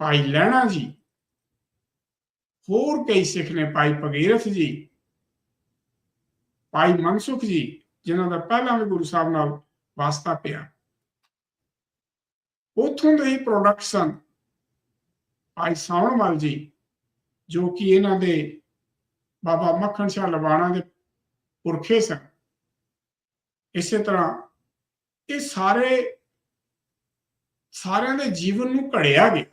ਭਾਈ ਲੈਣਾ ਜੀ, ਹੋਰ ਕਈ ਸਿੱਖ ਨੇ, ਭਾਈ ਭਗੀਰਥ ਜੀ, ਭਾਈ ਮਨਸੁਖ ਜੀ ਜਿਨ੍ਹਾਂ ਦਾ ਪਹਿਲਾਂ ਵੀ ਗੁਰੂ ਸਾਹਿਬ ਨਾਲ ਵਾਸਤਾ ਪਿਆ। ਉਥੋਂ ਦੇ ਹੀ ਪ੍ਰੋਡਕਸ਼ਨ ਭਾਈ ਸਾਵਣਵਾਲ ਜੀ, ਜੋ ਕਿ ਇਹਨਾਂ ਦੇ ਬਾਬਾ ਮੱਖਣ ਸ਼ਾਹ ਲਵਾਣਾ ਦੇ ਪੁਰਖੇ ਸਨ। ਇਸੇ ਤਰ੍ਹਾਂ ਇਹ ਸਾਰੇ, ਸਾਰਿਆਂ ਦੇ ਜੀਵਨ ਨੂੰ ਘੜਿਆ ਗਿਆ।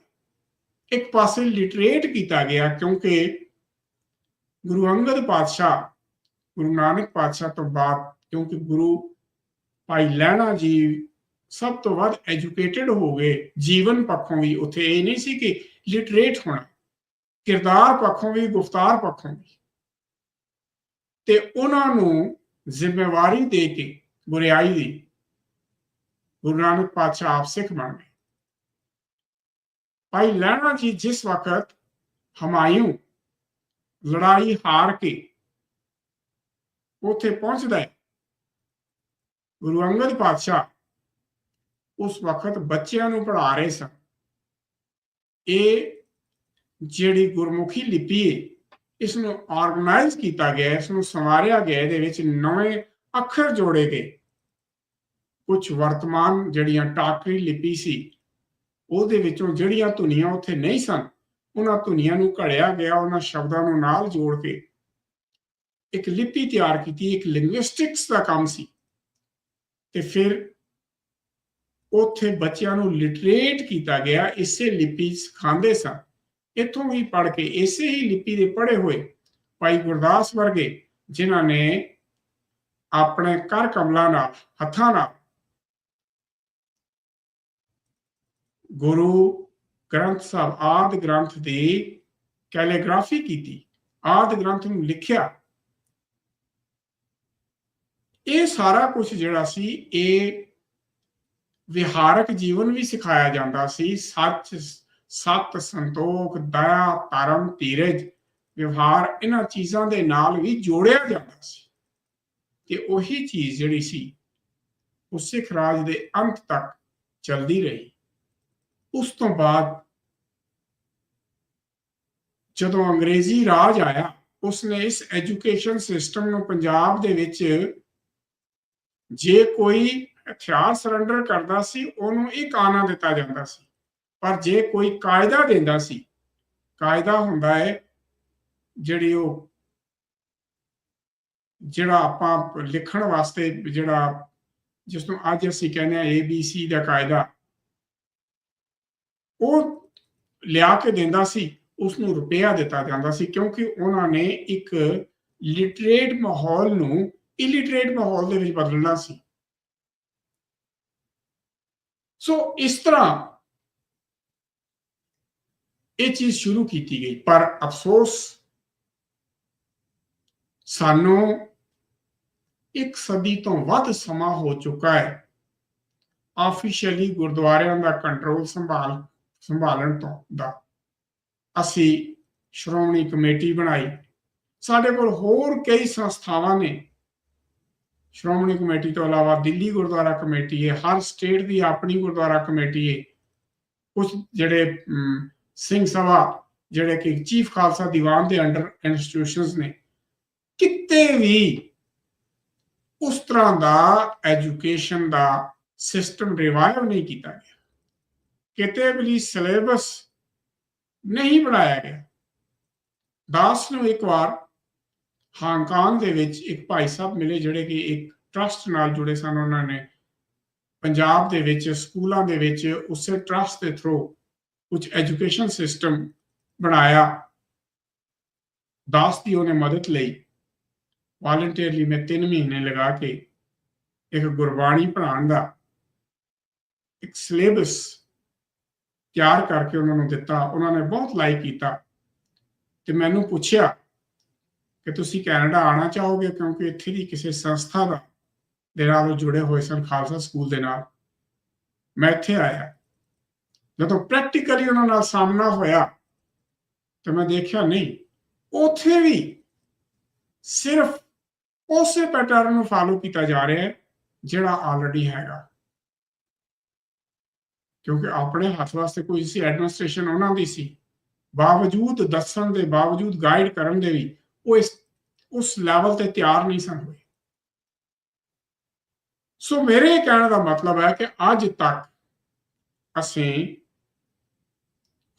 ਇੱਕ ਪਾਸੇ ਲਿਟਰੇਟ ਕੀਤਾ ਗਿਆ ਕਿਉਂਕਿ ਗੁਰੂ ਅੰਗਦ ਪਾਤਸ਼ਾਹ, ਗੁਰੂ ਨਾਨਕ ਪਾਤਸ਼ਾਹ ਤੋਂ ਬਾਅਦ ਕਿਉਂਕਿ ਗੁਰੂ ਭਾਈ ਲਹਿਣਾ ਜੀ ਸਭ ਤੋਂ ਵੱਧ ਐਜੂਕੇਟਿਡ ਹੋ ਗਏ। ਜੀਵਨ ਪੱਖੋਂ ਵੀ ਉੱਥੇ ਇਹ ਨਹੀਂ ਸੀ ਕਿ ਲਿਟਰੇਟ ਹੋਣਾ। ਕਿਰਦਾਰ ਪੱਖੋਂ ਵੀ, ਗੁਫਤਾਰ ਪੱਖੋਂ ਵੀ। ਤੇ ਉਹਨਾਂ ਨੂੰ ਜ਼ਿੰਮੇਵਾਰੀ ਦੇ ਕੇ ਗੁਰਿਆਈ ਦੀ ਗੁਰੂ ਨਾਨਕ ਪਾਤਸ਼ਾਹ ਆਪ ਸਿੱਖ ਬਣ ਗਏ। ਭਾਈ ਲਹਿਣਾ ਜੀ ਜਿਸ ਵਕਤ ਹਮਾਇੂ ਲੜਾਈ ਹਾਰ ਕੇ ਉੱਥੇ ਪਹੁੰਚਦਾ ਹੈ ਗੁਰੂ ਅੰਗਦ ਪਾਤਸ਼ਾਹ ਉਸ ਵਕਤ ਬੱਚਿਆਂ ਨੂੰ ਪੜ੍ਹਾ ਰਹੇ ਸਨ। ਇਹ ਜਿਹੜੀ ਗੁਰਮੁਖੀ ਲਿਪੀ ਹੈ ਇਸ ਨੂੰ ਆਰਗੇਨਾਈਜ਼ ਕੀਤਾ ਗਿਆ ਹੈ, ਇਸ ਨੂੰ ਸੰਵਾਰਿਆ ਗਿਆ ਇਹਦੇ ਵਿੱਚ ਨਵੇਂ ਅੱਖਰ ਜੋੜੇ ਗਏ। ਕੁਝ ਵਰਤਮਾਨ ਜਿਹੜੀਆਂ ਟਾਕਰੀ ਲਿਪੀ ਸੀ ਉਹਦੇ ਵਿੱਚੋਂ ਜਿਹੜੀਆਂ ਧੁਨੀਆਂ ਉੱਥੇ ਨਹੀਂ ਸਨ ਉਹਨਾਂ ਧੁਨੀਆਂ ਨੂੰ ਘੜਿਆ ਗਿਆ ਉਹਨਾਂ ਸ਼ਬਦਾਂ ਨੂੰ ਨਾਲ ਜੋੜ ਕੇ। ਇੱਕ ਲਿਪੀ ਤਿਆਰ ਕੀਤੀ ਇੱਕ ਲਿੰਗੁਇਸਟਿਕਸ ਦਾ ਕੰਮ ਸੀ। ਤੇ ਫਿਰ ਉੱਥੇ ਬੱਚਿਆਂ ਨੂੰ ਲਿਟਰੇਟ ਕੀਤਾ ਗਿਆ, ਇਸੇ ਲਿਪੀ ਸਿਖਾਉਂਦੇ ਸਨ ਇਥੋਂ ਵੀ ਪੜ੍ਹ ਕੇ ਇਸੇ ਹੀ ਲਿਪੀ ਦੇ ਪੜ੍ਹੇ ਹੋਏ ਭਾਈ ਗੁਰਦਾਸ ਵਰਗੇ, ਜਿਨ੍ਹਾਂ ਨੇ ਆਪਣੇ ਕਰ ਕਮਲਾਂ ਨਾਲ, ਹੱਥਾਂ ਨਾਲ ਗੁਰੂ ਗ੍ਰੰਥ ਸਾਹਿਬ ਆਦ ਗ੍ਰੰਥ ਦੀ ਕੈਲੀਗ੍ਰਾਫੀ ਕੀਤੀ। ਆਦ ਗ੍ਰੰਥ ਨੂੰ ਲਿਖਿਆ। ਇਹ ਸਾਰਾ ਕੁਝ ਜਿਹੜਾ ਸੀ, ਇਹ ਵਿਹਾਰਕ ਜੀਵਨ ਵੀ ਸਿਖਾਇਆ ਜਾਂਦਾ ਸੀ। ਸੱਚ, ਸਤ ਸੰਤੋਖ, ਦਇਆ, ਧਰਮ, ਧੀਰਜ, ਵਿਵਹਾਰ ਇਹਨਾਂ ਚੀਜ਼ਾਂ ਦੇ ਨਾਲ ਵੀ ਜੋੜਿਆ ਜਾਂਦਾ ਸੀ। ਤੇ ਉਹੀ ਚੀਜ਼ ਜਿਹੜੀ ਸੀ, ਉਹ ਸਿੱਖ ਰਾਜ ਦੇ ਅੰਤ ਤੱਕ ਚੱਲਦੀ ਰਹੀ। ਉਸ ਤੋਂ ਬਾਅਦ ਜਦੋਂ ਅੰਗਰੇਜ਼ੀ ਰਾਜ ਆਇਆ, ਉਸਨੇ ਇਸ ਐਜੂਕੇਸ਼ਨ ਸਿਸਟਮ ਨੂੰ ਪੰਜਾਬ ਦੇ ਵਿੱਚ ਜੇ ਕੋਈ ਹਥਿਆਰ ਸਰੈਂਡਰ ਕਰਦਾ ਸੀ, ਉਹਨੂੰ ਇੱਕ ਆਨਾ ਦਿੱਤਾ ਜਾਂਦਾ ਸੀ? ਪਰ ਜੇ ਕੋਈ ਕਾਇਦਾ ਦਿੰਦਾ ਸੀ, ਕਾਇਦਾ ਹੁੰਦਾ ਹੈ ਜਿਹੜੀ ਉਹ, ਜਿਹੜਾ ਆਪਾਂ ਲਿਖਣ ਵਾਸਤੇ ਜਿਹੜਾ, ਜਿਸ ਨੂੰ ਅੱਜ ਅਸੀਂ ਕਹਿੰਦੇ ਆ ABC ਦਾ ਕਾਇਦਾ, ਉਹ ਲਿਆ ਕੇ ਦਿੰਦਾ ਸੀ ਉਸ ਨੂੰ ਰੁਪਿਆ ਦਿੱਤਾ ਜਾਂਦਾ ਸੀ, ਕਿਉਂਕਿ ਉਹਨਾਂ ਨੇ ਇੱਕ ਲਿਟਰੇਟ ਮਾਹੌਲ ਨੂੰ ਇਲਿਟਰੇਟ ਮਾਹੌਲ ਦੇ ਵਿੱਚ ਬਦਲਣਾ ਸੀ। ਸੋ ਇਸ ਤਰ੍ਹਾਂ ਇਹ ਚੀਜ਼ ਸ਼ੁਰੂ ਕੀਤੀ ਗਈ। ਪਰ ਅਫਸੋਸ, ਸਾਨੂੰ ਇੱਕ ਸਦੀ ਤੋਂ ਵੱਧ ਸਮਾਂ ਹੋ ਚੁੱਕਾ ਹੈ ਆਫੀਸ਼ੀਅਲੀ ਗੁਰਦੁਆਰਿਆਂ ਦਾ ਕੰਟਰੋਲ ਸੰਭਾਲ, ਸੰਭਾਲਣ ਤੋਂ ਦਾ। ਅਸੀਂ ਸ਼੍ਰੋਮਣੀ ਕਮੇਟੀ ਬਣਾਈ। ਸਾਡੇ ਕੋਲ ਹੋਰ ਕਈ ਸੰਸਥਾਵਾਂ ਨੇ ਸ਼੍ਰੋਮਣੀ ਕਮੇਟੀ ਤੋਂ ਇਲਾਵਾ ਦਿੱਲੀ ਗੁਰਦੁਆਰਾ ਕਮੇਟੀ ਹੈ, ਹਰ ਸਟੇਟ ਦੀ ਆਪਣੀ ਗੁਰਦੁਆਰਾ ਕਮੇਟੀ ਹੈ। ਕੁਝ ਜਿਹੜੇ ਸਿੰਘ ਸਭਾ, ਜਿਹੜੇ ਕਿ ਚੀਫ ਖਾਲਸਾ ਦੀਵਾਨ ਦੇ ਅੰਡਰ ਇੰਸਟੀਟਿਊਸ਼ਨਸ ਨੇ, ਕਿਤੇ ਵੀ ਉਸ ਤਰ੍ਹਾਂ ਦਾ ਐਜੂਕੇਸ਼ਨ ਦਾ ਸਿਸਟਮ ਰਿਵਾਈਵ ਨਹੀਂ ਕੀਤਾ ਗਿਆ। ਕਿਤੇ ਵੀ ਸਿਲੇਬਸ ਨਹੀਂ ਬਣਾਇਆ ਗਿਆ। ਦਾਸ ਨੂੰ ਇੱਕ ਵਾਰ ਹਾਂਗਕਾਂਗ ਦੇ ਵਿੱਚ ਇੱਕ ਭਾਈ ਸਾਹਿਬ ਮਿਲੇ ਜਿਹੜੇ ਕਿ ਇੱਕ ਟਰਸਟ ਨਾਲ ਜੁੜੇ ਸਨ, ਉਹਨਾਂ ਨੇ ਪੰਜਾਬ ਦੇ ਵਿੱਚ, ਸਕੂਲਾਂ ਦੇ ਵਿੱਚ ਉਸੇ ਟਰਸਟ ਦੇ ਥਰੂ ਕੁਝ ਐਜੂਕੇਸ਼ਨ ਸਿਸਟਮ ਬਣਾਇਆ। ਦਾਸ ਦੀ ਉਹਨੇ ਮਦਦ ਲਈ। ਵਾਲੰਟੀਅਰਲੀ ਮੈਂ 3 ਮਹੀਨੇ ਲਗਾ ਕੇ ਇੱਕ ਗੁਰਬਾਣੀ ਪੜ੍ਹਾਉਣ ਦਾ ਇੱਕ ਸਿਲੇਬਸ ਤਿਆਰ ਕਰਕੇ ਉਹਨਾਂ ਨੂੰ ਦਿੱਤਾ। ਉਹਨਾਂ ਨੇ ਬਹੁਤ ਲਾਈਕ ਕੀਤਾ ਤੇ ਮੈਨੂੰ ਪੁੱਛਿਆ ਕਿ ਤੁਸੀਂ ਕੈਨੇਡਾ ਆਣਾ ਚਾਹੋਗੇ ਕਿਉਂਕਿ ਇੱਥੇ ਦੀ ਕਿਸੇ ਸੰਸਥਾ ਦਾ ਦੇ ਨਾਲ ਜੁੜੇ ਹੋਏ ਸਨ ਖਾਲਸਾ ਸਕੂਲ ਦੇ ਨਾਲ। ਮੈਂ ਇੱਥੇ ਆਇਆ। ਜਦੋਂ ਪ੍ਰੈਕਟੀਕਲੀ ਉਹਨਾਂ ਨਾਲ ਸਾਹਮਣਾ ਹੋਇਆ, ਤੇ ਮੈਂ ਦੇਖਿਆ ਨਹੀਂ, ਉੱਥੇ ਵੀ ਸਿਰਫ ਉਸੇ ਪੈਟਰਨ ਨੂੰ ਫਾਲੋ ਕੀਤਾ ਜਾ ਰਿਹਾ ਹੈ, ਜਿਹੜਾ ਆਲਰੇਡੀ ਹੈਗਾ। ਕਿਉਂਕਿ ਆਪਣੇ ਹੱਥ ਵਾਸਤੇ ਕੋਈ ਸੀ ਐਡਮਿਨਿਸਟ੍ਰੇਸ਼ਨ ਉਹਨਾਂ ਦੀ ਸੀ। ਬਾਵਜੂਦ ਦੱਸਣ ਦੇ, ਬਾਵਜੂਦ ਗਾਈਡ ਕਰਨ ਦੇ ਵੀ ਉਹ ਇਸ, ਉਸ ਲੈਵਲ ਤੇ ਤਿਆਰ ਨਹੀਂ ਸਨ ਹੋਏ। ਸੋ ਮੇਰੇ ਕਹਿਣ ਦਾ ਮਤਲਬ ਹੈ ਕਿ ਅੱਜ ਤੱਕ ਅਸੀਂ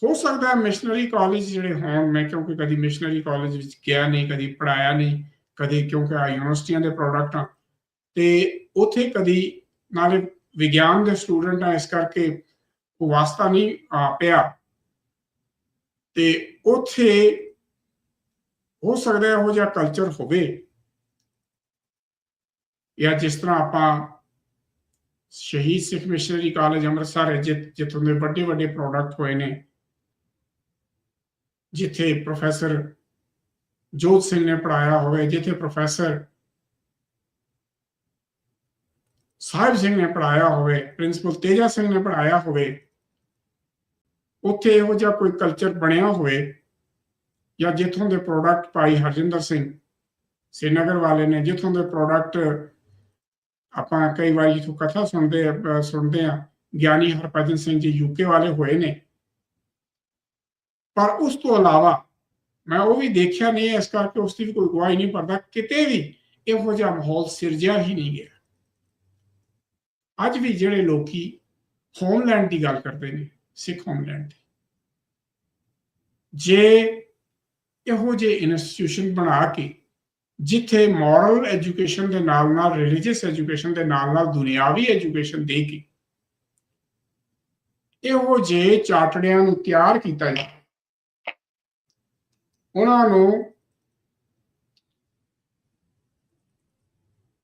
ਹੋ ਸਕਦਾ ਹੈ ਮਿਸ਼ਨਰੀ ਕਾਲਜ ਜਿਹੜੇ ਹੋਣ, ਮੈਂ ਕਿਉਂਕਿ ਕਦੀ ਮਿਸ਼ਨਰੀ ਕਾਲਜ ਵਿੱਚ ਗਿਆ ਨਹੀਂ, ਕਦੀ ਪੜਾਇਆ ਨਹੀਂ, ਕਦੀ ਕਿਉਂਕਿ ਆ ਯੂਨੀਵਰਸਿਟੀਆਂ ਦੇ ਪ੍ਰੋਡਕਟ ਆ ਤੇ ਉਥੇ ਕਦੀ ਨਾਲੇ ਵਿਗਿਆਨ ਦੇ ਸਟੂਡੈਂਟ ਆ ਇਸ ਕਰਕੇ ਉਹ ਵਾਸਤਾ ਨਹੀਂ ਆ ਪਿਆ। ਤੇ ਉਥੇ ਹੋ ਸਕਦਾ ਇਹੋ ਜਿਹਾ ਕਲਚਰ ਹੋਵੇ। ਜਾਂ ਜਿਸ ਤਰ੍ਹਾਂ ਆਪਾਂ ਸ਼ਹੀਦ ਸਿੱਖ ਮਿਸ਼ਨਰੀ ਕਾਲਜ ਅੰਮ੍ਰਿਤਸਰ ਹੈ, ਜਿੱਥੋਂ ਦੇ ਵੱਡੇ ਵੱਡੇ ਪ੍ਰੋਡਕਟ ਹੋਏ ਨੇ। ਜਿੱਥੇ ਪ੍ਰੋਫੈਸਰ ਜੋਤ ਸਿੰਘ ਨੇ ਪੜਾਇਆ ਹੋਵੇ, ਜਿੱਥੇ ਪ੍ਰੋਫੈਸਰ ਸਾਹਿਬ ਸਿੰਘ ਨੇ ਪੜਾਇਆ ਹੋਵੇ ਪ੍ਰਿੰਸੀਪਲ ਤੇਜਾ ਸਿੰਘ ਨੇ ਪੜਾਇਆ ਹੋਵੇ, ਉੱਥੇ ਇਹੋ ਜਿਹਾ ਕੋਈ ਕਲਚਰ ਬਣਿਆ ਹੋਵੇ। ਜਾਂ ਜਿੱਥੋਂ ਦੇ ਪ੍ਰੋਡਕਟ ਭਾਈ ਹਰਜਿੰਦਰ ਸਿੰਘ ਸ੍ਰੀਨਗਰ ਵਾਲੇ ਨੇ, ਜਿੱਥੋਂ ਦੇ ਪ੍ਰੋਡਕਟ ਆਪਾਂ ਕਈ ਵਾਰ ਜਿੱਥੋਂ ਕਥਾ ਸੁਣਦੇ ਸੁਣਦੇ ਆ ਗਿਆਨੀ ਹਰਭਜਨ ਸਿੰਘ ਜੀ ਯੂਕੇ ਵਾਲੇ ਹੋਏ ਨੇ। ਪਰ ਉਸ ਤੋਂ ਇਲਾਵਾ ਮੈਂ ਉਹ ਵੀ ਦੇਖਿਆ ਨਹੀਂ ਇਸ ਕਰਕੇ ਉਸ ਦੀ ਵੀ ਕੋਈ ਗਵਾਹੀ ਨਹੀਂ ਪੜਦਾ ਕਿਤੇ ਵੀ ਇਹੋ ਜਿਹਾ ਮਾਹੌਲ ਸਿਰਜਿਆ ਹੀ ਨਹੀਂ ਗਿਆ। ਅੱਜ ਵੀ ਜਿਹੜੇ ਲੋਕੀ ਹੋਮਲੈਂਡ ਦੀ ਗੱਲ ਕਰਦੇ ਨੇ, ਸਿੱਖ ਹੋਮਲੈਂਡ ਦੀ। ਜੇ ਇਹੋ ਜਿਹੇ ਇਨਸਟੀਟਿਊਸ਼ਨ ਬਣਾ ਕੇ, ਜਿੱਥੇ ਮੋਰਲ ਐਜੂਕੇਸ਼ਨ ਦੇ ਨਾਲ ਨਾਲ ਰਿਲੀਜੀਅਸ ਐਜੂਕੇਸ਼ਨ ਦੇ ਨਾਲ ਨਾਲ ਦੁਨਿਆਵੀ ਐਜੂਕੇਸ਼ਨ ਦੇ ਕੇ ਇਹੋ ਜਿਹੇ ਚਾਟੜਿਆਂ ਨੂੰ ਤਿਆਰ ਕੀਤਾ ਜਾਵੇ। ਉਹਨਾਂ ਨੂੰ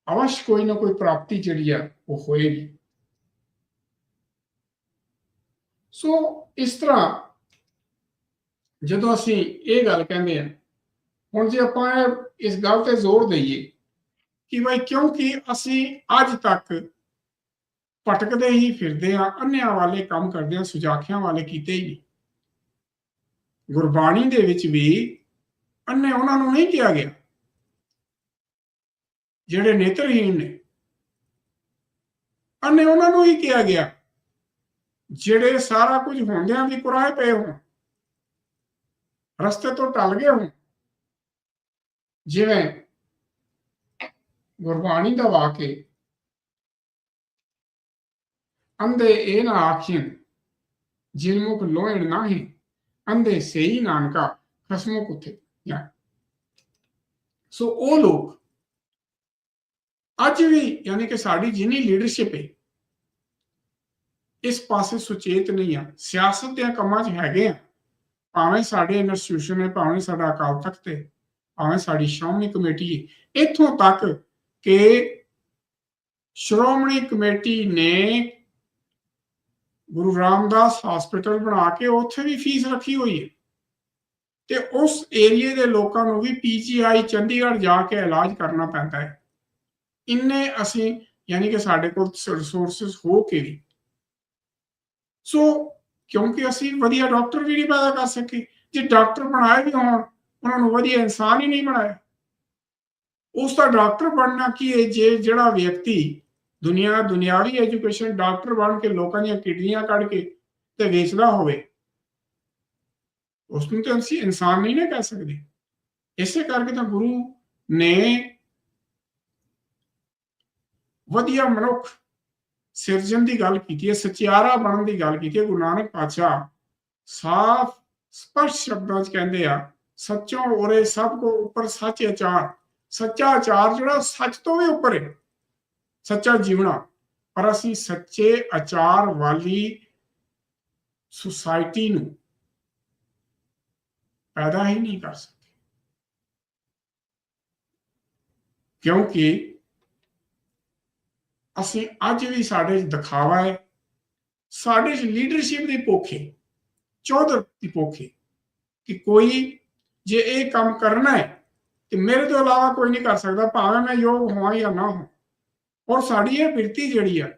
ਅਵਸ਼ ਕੋਈ ਨਾ ਕੋਈ ਪ੍ਰਾਪਤੀ ਜਿਹੜੀ ਆ, ਉਹ ਹੋਏਗੀ। ਸੋ ਇਸ ਤਰ੍ਹਾਂ ਜਦੋਂ ਅਸੀਂ ਇਹ ਗੱਲ ਕਹਿੰਦੇ ਆ ਹੁਣ ਜੇ ਆਪਾਂ ਇਹ- ਇਸ ਗੱਲ ਤੇ ਜ਼ੋਰ ਦਈਏ ਕਿ ਭਾਈ ਕਿਉਂਕਿ ਅਸੀਂ ਅੱਜ ਤੱਕ ਭਟਕਦੇ ਹੀ ਫਿਰਦੇ ਆ ਅੰਨਿਆਂ ਵਾਲੇ ਕੰਮ ਕਰਦੇ ਆ ਸੁਜਾਖਿਆਂ ਵਾਲੇ ਕੀਤੇ ਹੀ ਨਹੀਂ। ਗੁਰਬਾਣੀ ਦੇ ਵਿੱਚ ਵੀ ਅੰਨੇ ਉਹਨਾਂ ਨੂੰ ਨਹੀਂ ਕਿਹਾ ਗਿਆ। ਜਿਹੜੇ ਨੇਤਰਹੀਣ ਨੇ ਅੰਨੇ ਉਹਨਾਂ ਨੂੰ ਹੀ ਕਿਹਾ ਗਿਆ। ਜਿਹੜੇ ਸਾਰਾ ਕੁਝ ਹੁੰਦਿਆਂ ਵੀ ਕੁਰਾਏ ਪਏ ਹੋਣ ਰਸਤੇ ਤੋਂ ਟਲ ਗਏ ਹੋਣ। ਜਿਵੇਂ ਗੁਰਬਾਣੀ ਦਾ ਵਾਕੇ ਅੰਦੇ ਇਹ ਨਾ ਆਖੀਨ ਜਿਲਮੁਖ ਲੋਇਣ ਨਾਹੀ ਅੰਦੇ ਸਹੀ ਨਾਨਕਾ ਖਸਮੋ ਕੁਥੇ ਜਾਂ। ਸੋ ਉਹ ਲੋਕ ਅੱਜ ਵੀ ਯਾਨੀ ਕਿ ਸਾਡੀ ਜਿੰਨੀ ਲੀਡਰਸ਼ਿਪ ਹੈ ਇਸ ਪਾਸੇ ਸੁਚੇਤ ਨਹੀਂ ਆ। ਸਿਆਸਤ ਦੇ ਕੰਮਾਂ 'ਚ ਹੈਗੇ ਆ। ਭਾਵੇਂ ਸਾਡੇ ਇੰਸਟੀਟਿਊਸ਼ਨ ਹੈ, ਭਾਵੇਂ ਸਾਡਾ ਅਕਾਲ ਤਖਤ ਹੈ, ਭਾਵੇਂ ਸਾਡੀ ਸ਼੍ਰੋਮਣੀ ਕਮੇਟੀ ਹੈ, ਇੱਥੋਂ ਤੱਕ ਕਿ ਸ਼੍ਰੋਮਣੀ ਕਮੇਟੀ ਨੇ ਗੁਰੂ ਰਾਮਦਾਸ ਹਸਪੀਟਲ ਬਣਾ ਕੇ ਉੱਥੇ ਵੀ ਫੀਸ ਰੱਖੀ ਹੋਈ ਹੈ। ਤੇ ਉਸ ਏਰੀਏ ਦੇ ਲੋਕਾਂ ਨੂੰ ਵੀ ਪੀਜੀਆਈ ਚੰਡੀਗੜ੍ਹ ਜਾ ਕੇ ਇਲਾਜ ਕਰਨਾ ਪੈਂਦਾ ਹੈ। ਇੰਨੇ ਅਸੀਂ, ਯਾਨੀ ਕਿ ਸਾਡੇ ਕੋਲ ਰਿਸੋਰਸਸ ਹੋ ਕੇ ਵੀ। ਸੋ ਕਿਉਂਕਿ ਅਸੀਂ ਵਧੀਆ ਡਾਕਟਰ ਵੀ ਨਹੀਂ ਪੈਦਾ ਕਰ ਸਕੇ। ਜੇ ਡਾਕਟਰ ਬਣਾਏ ਵੀ ਹੋਣ, ਉਹਨਾਂ ਨੂੰ ਵਧੀਆ ਇਨਸਾਨ ਹੀ ਨਹੀਂ ਬਣਾਇਆ। ਉਸ ਦਾ ਡਾਕਟਰ ਬਣਨਾ ਕੀ ਹੈ? ਜੇ ਜਿਹੜਾ ਵਿਅਕਤੀ ਦੁਨੀਆ, ਦੁਨਿਆਵੀ ਐਜੂਕੇਸ਼ਨ ਡਾਕਟਰ ਬਣ ਕੇ ਲੋਕਾਂ ਦੀਆਂ ਕਿਡਨੀਆਂ ਕੱਢ ਕੇ ਤੇ ਵੇਚਦਾ ਹੋਵੇ ਉਸ ਨੂੰ ਤਾਂ ਅਸੀਂ ਇਨਸਾਨ ਨਹੀਂ ਨਾ ਕਹਿ ਸਕਦੇ। ਇਸੇ ਕਰਕੇ ਤਾਂ ਗੁਰੂ ਨੇ ਵਧੀਆ ਮਨੁੱਖ ਸਿਰਜਣ ਦੀ ਗੱਲ ਕੀਤੀ ਹੈ, ਸਚਿਆਰਾ ਬਣਨ ਦੀ ਗੱਲ ਕੀਤੀ ਹੈ, ਗੁਰੂ ਨਾਨਕ ਪਾਤਸ਼ਾਹ ਸਾਫ਼ ਸਪਸ਼ਟ ਸ਼ਬਦਾਂ 'ਚ ਕਹਿੰਦੇ ਆ, ਸੱਚੋਂ ਔਰੇ ਸਭ ਕੋ ਉੱਪਰ ਸੱਚ ਆਚਾਰ, ਸੱਚਾ ਆਚਾਰ ਜਿਹੜਾ ਸੱਚ ਤੋਂ ਵੀ ਉੱਪਰ ਹੈ, ਸੱਚਾ ਜੀਵਣਾ। ਪਰ ਅਸੀਂ ਸੱਚੇ ਆਚਾਰ ਵਾਲੀ ਸੁਸਾਇਟੀ ਨੂੰ ਪੈਦਾ ਹੀ ਨਹੀਂ ਕਰ ਸਕਦੇ। ਕਿਉਂਕਿ ਅਸੀਂ ਅੱਜ ਵੀ ਸਾਡੇ 'ਚ ਦਿਖਾਵਾ ਹੈ। ਸਾਡੇ 'ਚ ਲੀਡਰਸ਼ਿਪ ਦੀ ਭੁੱਖ, ਚੌਧਰ ਦੀ ਭੁੱਖ ਕਿ ਕੋਈ ਜੇ ਇਹ ਕੰਮ ਕਰਨਾ ਹੈ ਤੇ ਮੇਰੇ ਤੋਂ ਇਲਾਵਾ ਕੋਈ ਨਹੀਂ ਕਰ ਸਕਦਾ, ਭਾਵੇਂ ਮੈਂ ਯੋਗ ਹੋਵਾਂ ਜਾਂ ਨਾ ਹੋਵਾਂ। ਔਰ ਸਾਡੀ ਇਹ ਬਿਰਤੀ ਜਿਹੜੀ ਆ,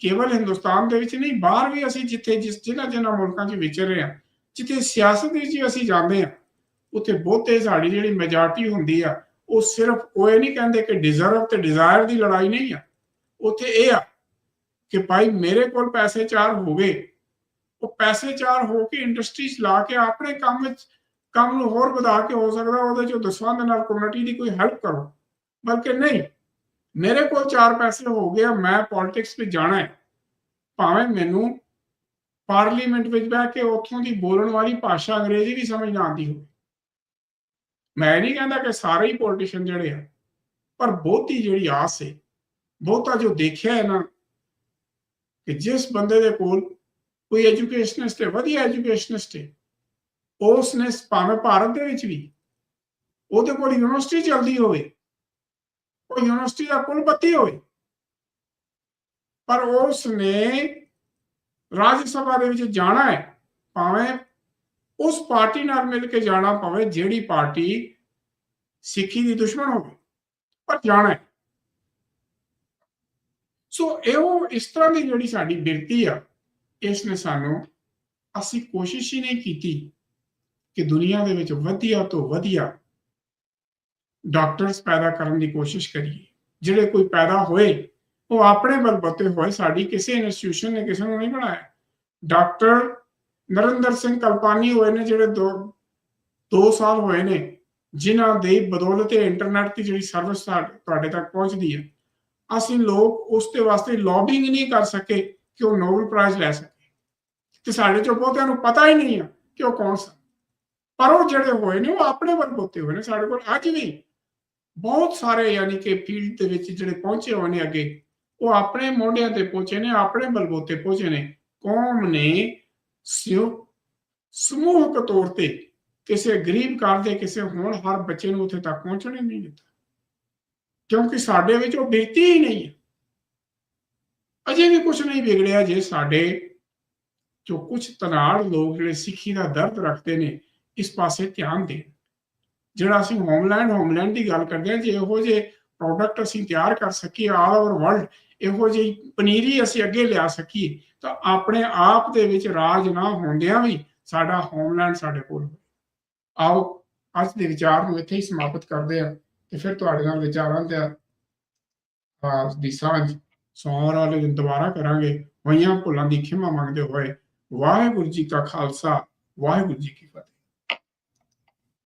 ਕੇਵਲ ਹਿੰਦੁਸਤਾਨ ਦੇ ਵਿੱਚ ਨਹੀਂ, ਬਾਹਰ ਵੀ ਅਸੀਂ ਜਿੱਥੇ ਜਿਸ ਜਿਨ੍ਹਾਂ ਜਿਨ੍ਹਾਂ ਮੁਲਕਾਂ 'ਚ ਵਿਚਰ ਰਹੇ ਆ ਜਿੱਥੇ ਸਿਆਸਤ ਵਿੱਚ ਅਸੀਂ ਜਾਂਦੇ ਆ ਉੱਥੇ ਬਹੁਤੇ ਸਾਡੀ ਜਿਹੜੀ ਮੈਜੋਰਟੀ ਹੁੰਦੀ ਆ, ਉਹ ਸਿਰਫ ਉਹ ਇਹ ਨਹੀਂ ਕਹਿੰਦੇ ਕਿ ਡਿਜ਼ਰਵ ਤੇ ਡਿਜ਼ਾਇਰ ਦੀ ਲੜਾਈ ਨਹੀਂ ਆ। ਉੱਥੇ ਇਹ ਆ ਕਿ ਭਾਈ ਮੇਰੇ ਕੋਲ ਪੈਸੇ ਚਾਰ ਹੋ ਗਏ। ਉਹ ਪੈਸੇ ਚਾਰ ਹੋ ਕੇ ਇੰਡਸਟਰੀ ਚ ਲਾ ਕੇ ਆਪਣੇ ਕੰਮ ਵਿੱਚ ਕੰਮ ਨੂੰ ਹੋਰ ਵਧਾ ਕੇ ਹੋ ਸਕਦਾ ਉਹਦੇ ਚੋਂ ਦਸਵਾਂ ਦੇ ਨਾਲ ਕਮਿਊਨਿਟੀ ਦੀ ਕੋਈ ਹੈਲਪ ਕਰੋ। ਬਲਕਿ ਨਹੀਂ ਮੇਰੇ ਕੋਲ ਚਾਰ ਪੈਸੇ ਹੋ ਗਏ ਆ, ਮੈਂ ਪੋਲਿਟਿਕਸ ਵਿੱਚ ਜਾਣਾ ਹੈ। ਭਾਵੇਂ ਮੈਨੂੰ ਪਾਰਲੀਮੈਂਟ ਵਿੱਚ ਬਹਿ ਕੇ ਉੱਥੋਂ ਦੀ ਬੋਲਣ ਵਾਲੀ ਭਾਸ਼ਾ ਅੰਗਰੇਜ਼ੀ ਵੀ ਸਮਝ ਨਾ ਆਉਂਦੀ ਹੋਵੇ। ਮੈਂ ਨਹੀਂ ਕਹਿੰਦਾ ਕਿ ਸਾਰੇ ਹੀ ਪੋਲੀਟੀਸ਼ੀਅਨ ਜਿਹੜੇ ਆ ਪਰ ਬਹੁਤੀ ਜਿਹੜੀ ਆਸ ਹੈ ਬਹੁਤਾ ਜੋ ਦੇਖਿਆ ਹੈ ਨਾ, ਕਿ ਜਿਸ ਬੰਦੇ ਦੇ ਕੋਲ ਕੋਈ ਐਜੂਕੇਸ਼ਨਿਸਟ ਹੈ, ਵਧੀਆ ਐਜੂਕੇਸ਼ਨਿਸਟ ਹੈ ਉਸ ਨੇ ਭਾਵੇਂ ਭਾਰਤ ਦੇ ਵਿੱਚ ਵੀ ਉਹਦੇ ਕੋਲ ਯੂਨੀਵਰਸਿਟੀ ਚੱਲਦੀ ਹੋਵੇ, ਉਹ ਯੂਨੀਵਰਸਿਟੀ ਦਾ ਕੁਲਪਤੀ ਹੋਵੇ, ਪਰ ਉਸ ਨੇ ਰਾਜ ਸਭਾ ਦੇ ਵਿੱਚ ਜਾਣਾ ਹੈ, ਭਾਵੇਂ ਉਸ ਪਾਰਟੀ ਨਾਲ ਮਿਲ ਕੇ ਜਾਣਾ ਪਵੇ ਜਿਹੜੀ ਪਾਰਟੀ ਸਿੱਖੀ ਦੀ ਦੁਸ਼ਮਣ ਹੋਵੇ, ਪਰ ਜਾਣਾ ਹੈ। ਸੋ ਇਹੋ ਇਸ ਤਰ੍ਹਾਂ ਦੀ ਜਿਹੜੀ ਸਾਡੀ ਬਿਰਤੀ ਆ ਇਸ ਨੇ ਸਾਨੂੰ ਅਸੀਂ ਕੋਸ਼ਿਸ਼ ਹੀ ਨਹੀਂ ਕੀਤੀ ਕਿ ਦੁਨੀਆ ਦੇ ਵਿੱਚ ਵਧੀਆ ਤੋਂ ਵਧੀਆ ਡਾਕਟਰਸ ਪੈਦਾ ਕਰਨ ਦੀ ਕੋਸ਼ਿਸ਼ ਕਰੀਏ ਜਿਹੜੇ ਕੋਈ ਪੈਦਾ ਹੋਏ ਉਹ ਆਪਣੇ ਬਲਬਤੇ ਹੋਏ ਸਾਡੀ ਕਿਸੇ ਇੰਸਟੀਟਿਊਸ਼ਨ ਨੇ ਕਿਸੇ ਨੂੰ ਨਹੀਂ ਬਣਾਇਆ ਡਾਕਟਰ ਨਰਿੰਦਰ ਸਿੰਘ ਕਲਪਾਨੀ ਹੋਏ ਨੇ ਜਿਹੜੇ ਦੋ 2 ਸਾਲ ਹੋਏ ਨੇ ਜਿਨ੍ਹਾਂ ਦੇ ਬਦੌਲਤ ਇੰਟਰਨੈਟ ਦੀ ਜਿਹੜੀ ਸਰਵਿਸ ਤੁਹਾਡੇ ਤੱਕ ਪਹੁੰਚਦੀ ਹੈ ਅਸੀਂ ਲੋਕ ਉਸ ਦੇ ਵਾਸਤੇ ਲੌਬਿੰਗ ਨਹੀਂ ਕਰ ਸਕੇ ਕਿ ਉਹ ਨੋਬਲ ਪ੍ਰਾਈਜ਼ ਲੈ ਸਕੇ। ਤੇ ਸਾਡੇ ਚੋਂ ਬਹੁਤਿਆਂ ਨੂੰ ਪਤਾ ਹੀ ਨਹੀਂ ਆ ਕਿ ਉਹ ਕੌਣ ਸਨ। ਪਰ ਉਹ ਜਿਹੜੇ ਹੋਏ ਨੇ, ਉਹ ਆਪਣੇ ਬਲਬੂਤੇ ਹੋਏ ਨੇ। ਸਾਡੇ ਕੋਲ ਅੱਜ ਵੀ ਬਹੁਤ ਸਾਰੇ ਯਾਨੀ ਕਿ ਫੀਲਡ ਦੇ ਵਿੱਚ ਜਿਹੜੇ ਪਹੁੰਚੇ ਹੋਏ ਨੇ ਅੱਗੇ, ਉਹ ਆਪਣੇ ਮੋਢਿਆਂ ਤੇ ਪਹੁੰਚੇ ਨੇ, ਆਪਣੇ ਬਲਬੂਤੇ ਪਹੁੰਚੇ ਨੇ। ਕੌਮ ਨੇ ਸਿਉ, ਸਮੂਹਕ ਤੌਰ ਤੇ ਕਿਸੇ ਗਰੀਬ ਘਰ ਦੇ ਕਿਸੇ ਹੋਣ ਹਰ ਬੱਚੇ ਨੂੰ ਉੱਥੇ ਤੱਕ ਪਹੁੰਚਣ ਹੀ ਨਹੀਂ ਦਿੱਤਾ। ਕਿਉਂਕਿ ਸਾਡੇ ਵਿੱਚ ਉਹ ਬਿਰਤੀ ਹੀ ਨਹੀਂ ਹੈ। ਅਜੇ ਵੀ ਕੁਝ ਨਹੀਂ ਵਿਗੜਿਆ ਜੇ ਸਾਡੇ ਜੋ ਕੁਝ ਤਨਾੜ ਲੋਕ ਜਿਹੜੇ ਸਿੱਖੀ ਦਾ ਦਰਦ ਰੱਖਦੇ ਨੇ, ਇਸ ਪਾਸੇ ਧਿਆਨ ਦੇਣ। ਜਿਹੜਾ ਅਸੀਂ ਹੋਮਲੈਂਡ ਹੋਮਲੈਂਡ ਦੀ ਗੱਲ ਕਰਦੇ ਹਾਂ, ਜੇ ਇਹੋ ਜਿਹੇ ਪ੍ਰੋਡਕਟ ਅਸੀਂ ਤਿਆਰ ਕਰ ਸਕੀਏ ਆਲ ਓਵਰ ਵਰਲਡ ਇਹੋ ਜਿਹੀ ਪਨੀਰੀ ਅਸੀਂ ਅੱਗੇ ਲਿਆ ਸਕੀਏ, ਤਾਂ ਆਪਣੇ ਆਪ ਦੇ ਵਿੱਚ ਰਾਜ ਨਾ ਹੁੰਦਿਆਂ ਵੀ ਸਾਡਾ ਹੋਮਲੈਂਡ ਸਾਡੇ ਕੋਲ ਆਓ, ਅੱਜ ਦੇ ਵਿਚਾਰ ਨੂੰ ਇੱਥੇ ਹੀ ਸਮਾਪਤ ਕਰਦੇ ਹਾਂ। ਤੇ ਫਿਰ ਤੁਹਾਡੇ ਨਾਲ ਵਿਚਾਰਾਂ ਤੇ ਆ ਦੀ ਸਾਂਝ ਸੋਮਵਾਰ ਵਾਲੇ ਦਿਨ ਦੁਬਾਰਾ ਕਰਾਂਗੇ। ਹੋਈਆਂ ਭੁੱਲਾਂ ਦੀ ਖਿਮਾ ਮੰਗਦੇ ਹੋਏ ਵਾਹਿਗੁਰੂ ਜੀ ਕਾ ਖਾਲਸਾ, ਵਾਹਿਗੁਰੂ ਜੀ ਕੀ ਫਤਿਹ।